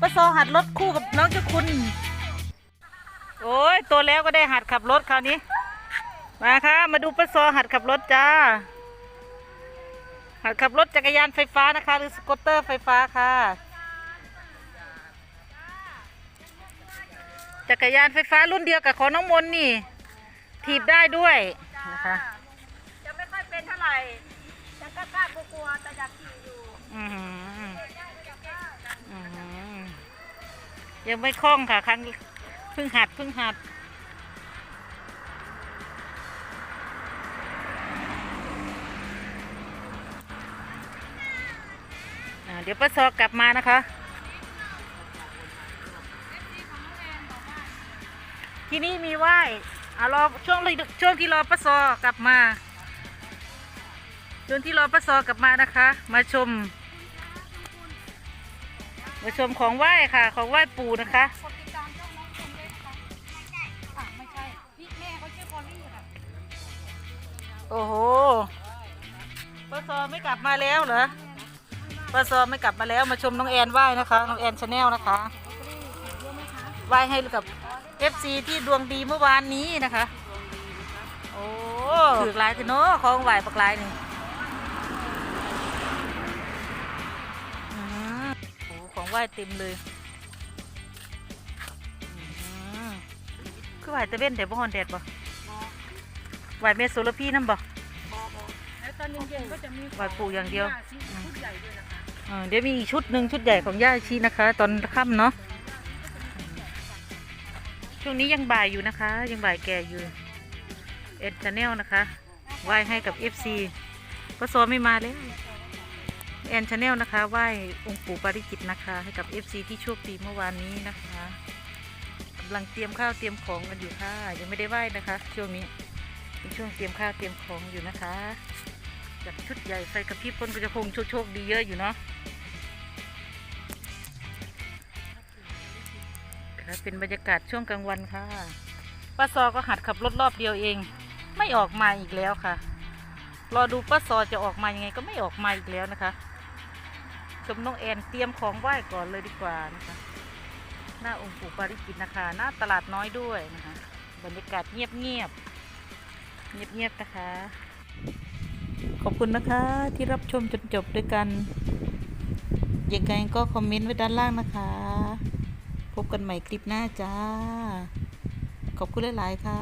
ป้าซอหัดรถคู่กับน้องเจ้าคุณ โอ้ยโตัวแล้วก็ได้หัดขับรถคราวนี้ มาค่ะ มาดูป้าซอหัดขับรถจ้า หัดขับรถจักรยานไฟฟ้านะคะ หรือสกูตเตอร์ไฟฟ้าค่ะ จักรยานไฟฟ้ารุ่นเดียวกับของน้องมนต์นี่ ถีบได้ด้วยนะคะจะไม่ค่อยเป็นเท่าไหร่จะกล้าๆกลัวๆแต่อยากขี่อยู่อือหืออือหือ ยังไม่คล่องค่ะ ครั้งเพิ่งหัดเพิ่งหัด เดี๋ยวป้าซอกลับมานะคะที่นี่มีไหว้อารอช่วงช่วงที่รอป้าซอกลับมา ช่วงที่รอป้าซอกลับมานะคะ มาชม มาชมของไหว้ค่ะ ของไหว้ปู่นะคะ คนติดตามช่องน้องชมด้วยค่ะอะไม่ใช่พี่แม่เขาชื่อพอลลี่ค่ะโอ้โหป้าซอไม่กลับมาแล้วเหรอป้าซอไม่กลับมาแล้วมาชมน้องแอนไหว้นะคะน้องแอนชาแนลนะคะไหว้ให้กับ FC ที่ดวงดีเมื่อวานนี้นะคะ โอ้ถือลายคือเนาะของไหว้ปักลายนี่ ไหว้เต็มเลยอื้อหือคือไหว้ตะเว้นแต่บ่ฮอนแดดบ่ไหว้เมสโซลพี่น้ำบ่แล้วตอนเย็นๆก็จะมีไหว้ปู่อย่างเดียวชุดใหญ่ด้วยนะคะอ่าเดี๋ยวมีอีกชุดหนึ่งชุดใหญ่ของย่าชีนะคะ ตอนค่ำเนาะช่วงนี้ยังบ่ายอยู่นะคะ ยังบ่ายแก่อยู่เอ็ดชาแนลนะคะไหว้ให้กับ FC ป้าซอไม่มาแล้ว แอนชาแนลนะคะไหว้องค์ปู่ปาริจิตนะคะ ให้กับ FC ที่โชคดีเมื่อวานนี้นะคะกำลังเตรียมข้าวเตรียมของกันอยู่ค่ะ ยังไม่ได้ไหว้นะคะ ช่วงนี้เป็นช่วงเตรียมข้าวเตรียมของอยู่นะคะจัดชุดใหญ่ไฟกระพริบคนก็จะคงโชคโชคดีเยอะอยู่เนาะค่ะเป็นบรรยากาศช่วงกลางวันค่ะป้าซอก็หัดขับรถรอบเดียวเอง ไม่ออกมาอีกแล้วค่ะ รอดูป้าซอจะออกมายังไงก็ไม่ออกมาอีกแล้วนะคะ ชมน้องแอนเตรียมของไหว้ก่อนเลยดีกว่านะคะ หน้าองค์ปู่ปาริจิตนะคะ หน้าตลาดน้อยด้วยนะคะ บรรยากาศเงียบเงียบเงียบเงียบนะคะ ขอบคุณนะคะที่รับชมจนจบด้วยกันยังไงก็คอมเมนต์ไว้ด้านล่างนะคะ พบกันใหม่คลิปหน้าจ้า ขอบคุณหลาย ๆ ค่ะ